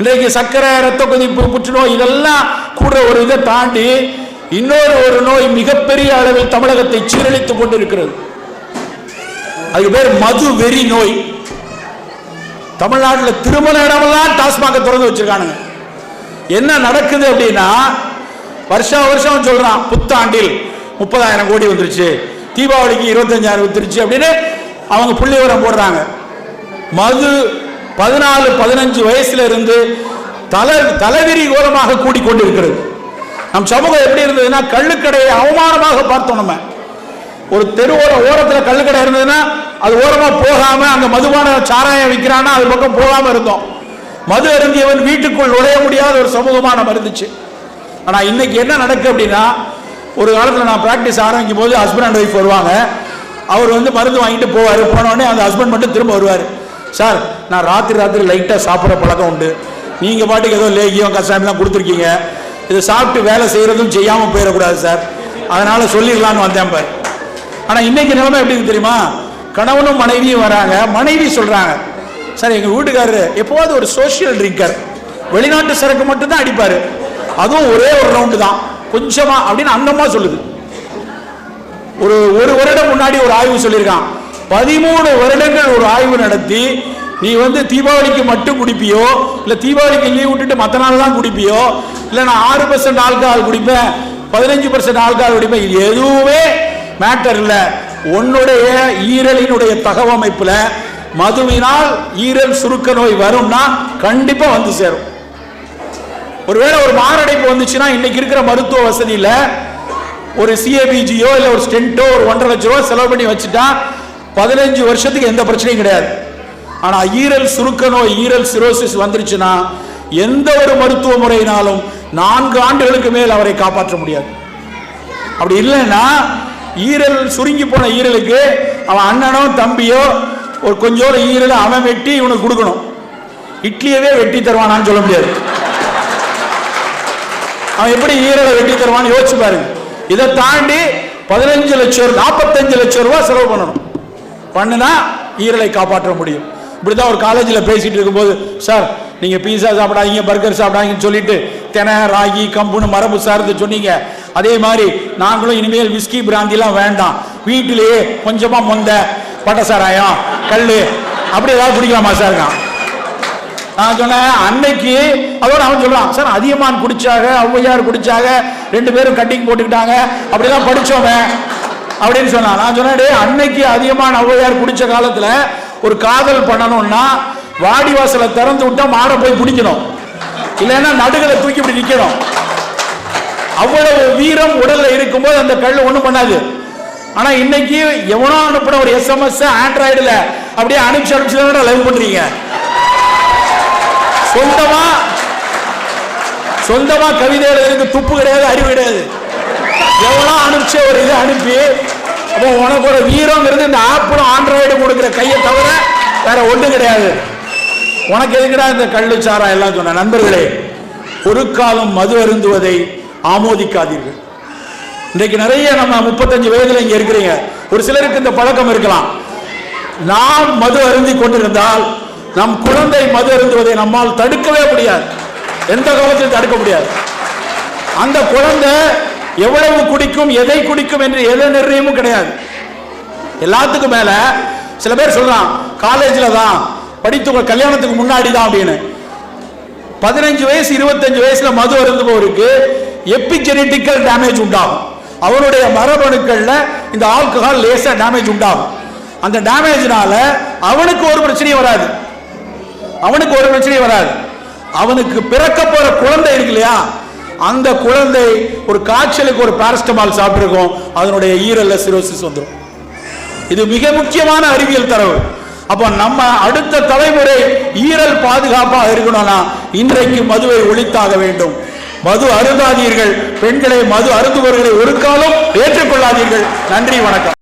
இன்றைக்கு சர்க்கரை ரத்த கொதிப்பு புற்றுநோய் இதெல்லாம் கூட ஒரு இதை தாண்டி இன்னொரு ஒரு நோய் மிகப்பெரிய அளவில் தமிழகத்தை சீரழித்துக் கொண்டிருக்கிறது. அதுக்கு பேர் மது வெறி நோய். தமிழ்நாட்டில் திருமண இடமெல்லாம் டாஸ்மாக திறந்து வச்சிருக்கானுங்க. என்ன நடக்குது அப்படின்னா வருஷம் வருஷம் சொல்றான் புத்தாண்டில் முப்பதாயிரம் கோடி வந்துருச்சு தீபாவளிக்கு இருபத்தஞ்சாயிரம் வந்துருச்சு அப்படின்னு அவங்க புள்ளி உரம் போடுறாங்க. மது பதினாலு பதினஞ்சு வயசுல இருந்து தலை தலைவிரி கோலமாக கூடிக்கொண்டிருக்கிறது. நம் சமூகம் எப்படி இருந்ததுன்னா கள்ளுக்கடையை அவமானமாக பார்த்தோம் நம்ம. ஒரு தெருவோர ஓரத்தில் கள்ளுக்கடை இருந்ததுன்னா அது ஓரமாக போகாம அங்கே மதுபான சாராயம் விற்கிறான்னா அது பக்கம் போகாம இருந்தோம். மது அருந்தியவன் வீட்டுக்குள் நுழைய முடியாத ஒரு சமூகமாக நம்ம இருந்துச்சு. ஆனால் இன்னைக்கு என்ன நடக்கு அப்படின்னா ஒரு காலத்தில் நான் ப்ராக்டிஸ் ஆரம்பிக்கும் போது ஹஸ்பண்ட் அண்ட் ஒய்ஃப் வருவாங்க. அவர் வந்து மருந்து வாங்கிட்டு போவார். போனோடனே அந்த ஹஸ்பண்ட் மட்டும் திரும்ப வருவார். சார் நான் ராத்திரி ராத்திரி லைட்டாக சாப்பிட்ற பழக்கம் உண்டு. நீங்கள் பாட்டுக்கு ஏதோ லேகியம் கஷாயம்லாம் கொடுத்துருக்கீங்க. இதை சாப்பிட்டு வேலை செய்கிறதும் செய்யாமல் போயிடக்கூடாது சார் அதனால் சொல்லிடலான்னு வந்தேன் பார். ஆனால் இன்னைக்கு நிலைமை எப்படி இருக்கு தெரியுமா? கணவனும் மனைவியும் வராங்க. மனைவி சொல்கிறாங்க சார் எங்கள் வீட்டுக்காரரு எப்போவாது ஒரு சோஷியல் ட்ரிங்கர் வெளிநாட்டு சரக்கு மட்டும்தான் அடிப்பார். அதுவும் ஒரே ஒரு ரவுண்டு தான். கொஞ்சமா அப்படின்னு அந்தம்மா சொல்லுது. ஒரு ஒரு வருடம் முன்னாடி ஒரு ஆய்வு சொல்லியிருக்கான். பதிமூணு வருடங்கள் ஒரு ஆய்வு நடத்தி நீ வந்து தீபாவளிக்கு மட்டும் குடிப்பியோ? இல்லை தீபாவளிக்கு லீவ் விட்டுட்டு மற்ற நாள் தான் குடிப்பியோ? இல்லை நான் ஆறு பர்சன்ட் ஆல்கஹால் குடிப்பேன் பதினஞ்சு பர்சன்ட் ஆல்கஹால் குடிப்பேன் இது எதுவுமே மேட்டர் இல்லை. உன்னுடைய ஈரலினுடைய தகவமைப்பில் மதுவினால் ஈரல் சுருக்க நோய் வரும்னா கண்டிப்பாக வந்து சேரும். ஒருவேளை ஒரு மாரடைப்பு வந்துச்சுன்னா இன்னைக்கு இருக்கிற மருத்துவ வசதியில் ஒரு சிஏபிஜியோ இல்லை ஒரு ஸ்டென்ட்டோ ஒரு ஒன்றரை லட்ச ரூபா செலவு பண்ணி வச்சுட்டா பதினஞ்சு வருஷத்துக்கு எந்த பிரச்சனையும் கிடையாது. ஆனால் ஈரல் சுருக்க நோய் ஈரல் சிரோசிஸ் வந்துருச்சுன்னா எந்த ஒரு மருத்துவ முறையினாலும் நான்கு ஆண்டுகளுக்கு மேல் அவரை காப்பாற்ற முடியாது. அப்படி இல்லைன்னா ஈரல் சுருங்கி போன ஈரலுக்கு அவன் அண்ணனோ தம்பியோ ஒரு கொஞ்சோட ஈரலை அவன் வெட்டி இவனுக்கு கொடுக்கணும். இட்லியவே வெட்டி தருவானான்னு சொல்ல முடியாது. அவன் எப்படி ஈரலை வெட்டி தருவான்னு யோசிச்சு பாருங்க. இதை தாண்டி பதினஞ்சு லட்சம் நாற்பத்தஞ்சு லட்சம் ரூபாய் செலவு பண்ணணும். பண்ணுனா ஈரலை காப்பாற்ற முடியும். இப்படிதான் ஒரு காலேஜில் பேசிட்டு இருக்கும்போது சார் நீங்கள் பீஸா சாப்பிடாதீங்க பர்கர் சாப்பிடாதீங்கன்னு சொல்லிட்டு தெனை ராகி கம்புன்னு மரபு சார்ந்து சொன்னீங்க. அதே மாதிரி நாங்களும் இனிமேல் விஸ்கி பிராந்திலாம் வேண்டாம். வீட்டிலேயே கொஞ்சமா மொந்த பட்ட சாராயம் கல் அப்படி ஏதாவது குடிக்கலாமா சார்? நான் சொன்னேன் அன்னைக்கு அதோட அவன் சொல்றான் சார் அதியமான் குடிச்சாங்க ஔவையார் குடிச்சாங்க ரெண்டு பேரும் கட்டிங் போட்டுக்கிட்டாங்க அப்படிலாம் படிச்சோமே அப்படின்னு சொன்னான். நான் சொன்னேன் அன்னைக்கு அதிகமான ஔவையார் குடிச்ச காலத்துல ஒரு காதல் பண்ணணும்னா வாடி வாசலை திறந்து விட்டா மாடை போய் பிடிக்கணும். இல்லைன்னா நடுகளை தூக்கி இப்படி நிக்கணும். அவ்வளவு வீரம் உடல்ல இருக்கும்போது அந்த கல் ஒண்ணும் பண்ணாது. ஆனா இன்னைக்கு எவனோ அனுப்புன ஒரு எஸ்எம்எஸ் ஆண்ட்ராய்டுல அப்படியே அனுப்பிச்சு அனுப்பிச்சு லைவ் பண்றீங்க. சொந்தமா சொந்தமா கவிதை எழுதுறதுக்கு துப்பு கிடையாது அறிவு கிடையாது. எவ்வளோ அனுப்பிச்ச ஒரு இதை அனுப்பி அப்போ உனக்கு ஒரு வீரங்கிறது இந்த ஆப்பிளும் ஆண்ட்ராய்டு கொடுக்குற கையை தவிர வேற ஒன்றும் கிடையாது. உனக்கு எதுக்குடா இந்த கள்ளு சாரா எல்லாம் சொன்ன? நண்பர்களே ஒரு காலம் மது அருந்துவதை ஆமோதிக்காதீர்கள். இன்றைக்கு நிறைய நம்ம முப்பத்தஞ்சு வயதுல இங்க இருக்கிறீங்க. ஒரு சிலருக்கு இந்த பழக்கம் இருக்கலாம். நாம் மது அருந்தி கொண்டிருந்தால் நம் குழந்தை மது அருந்துவதை நம்மால் தடுக்கவே முடியாது. எந்த காலத்திலும் தடுக்க முடியாது. அந்த குழந்தை எவ்வளவு குடிக்கும் எதை குடிக்கும் என்று எதை நிர்ணயமும் கிடையாது. எல்லாத்துக்கும் மேல சில பேர் சொல்றான் காலேஜில் தான் படித்து கல்யாணத்துக்கு முன்னாடி தான் அப்படின்னு. பதினஞ்சு வயசு இருபத்தஞ்சு வயசுல மது அருந்துபவருக்கு எபிஜெனட்டிக்கல் டேமேஜ் உண்டாகும். அவருடைய மரபணுக்கள்ல இந்த ஆல்கஹால் லேசா டேமேஜ் உண்டாகும். அந்த டேமேஜ்னால அவனுக்கு ஒரு பிரச்சனையும் வராது. அவனுக்கு ஒரு பிரச்சனையும் வராது. அவனுக்கு பிறக்க போற குழந்தை இருக்கு இல்லையா? அந்த குழந்தை ஒரு காய்ச்சலுக்கு ஒரு பாரஸ்டமால் சாப்பிட்டுருக்கோம். அதனுடைய ஈரல்ல சிரோசிஸ் வந்துடும் இது மிக முக்கியமான அறிவியல் தரவு. அப்போ நம்ம அடுத்த தலைமுறை ஈரல் பாதுகாப்பாக இருக்கணும்னா இன்றைக்கு மதுவை ஒழித்தாக வேண்டும். மது அருந்தாதீர்கள். பெண்களை மது அருந்துபவர்களை ஒரு காலம் ஏற்றுக்கொள்ளாதீர்கள். நன்றி வணக்கம்.